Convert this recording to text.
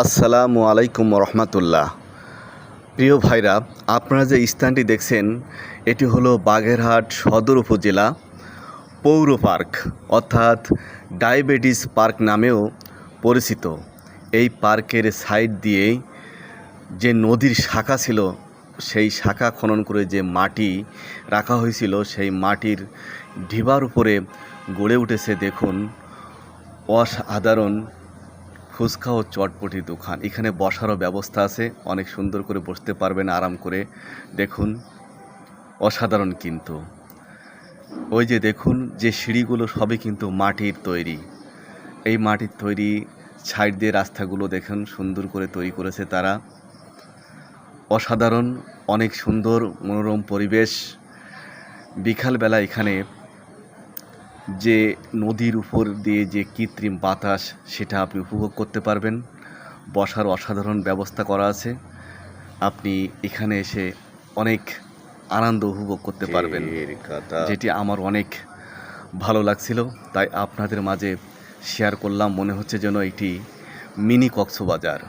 আসসালামু আলাইকুম রহমতুল্লাহ। প্রিয় ভাইরা, আপনারা যে স্থানটি দেখছেন, এটি হলো বাগেরহাট সদর উপজেলা পৌর পার্ক, অর্থাৎ ডায়াবেটিস পার্ক নামেও পরিচিত। এই পার্কের সাইড দিয়েই যে নদীর শাখা ছিল, সেই শাখা খনন করে যে মাটি রাখা হয়েছিল, সেই মাটির ঢিবার উপরে গড়ে উঠেছে, দেখুন, অসাধারণ ফুচকা ও চটপটি দোকান। এখানে বসারও ব্যবস্থা আছে। অনেক সুন্দর করে বসতে পারবেন, আরাম করে। দেখুন, অসাধারণ কিন্তু। ওই যে দেখুন, যে সিঁড়িগুলো সবই কিন্তু মাটির তৈরি। এই মাটির তৈরি সাইড দিয়ে রাস্তাগুলো দেখুন, সুন্দর করে তৈরি করেছে তারা। অসাধারণ, অনেক সুন্দর, মনোরম পরিবেশ। বিকালবেলা এখানে যে নদীর উপর দিয়ে যে কৃত্রিম বাতাস সেটা আপনি উপভোগ করতে পারবেন। বসার অসাধারণ ব্যবস্থা করা আছে। আপনি এখানে এসে অনেক আনন্দ উপভোগ করতে পারবেন যেটি আমার অনেক ভালো লাগছিল। তাই আপনাদের মাঝে শেয়ার করলাম। মনে হচ্ছে যেন এটি মিনি কক্সবাজার।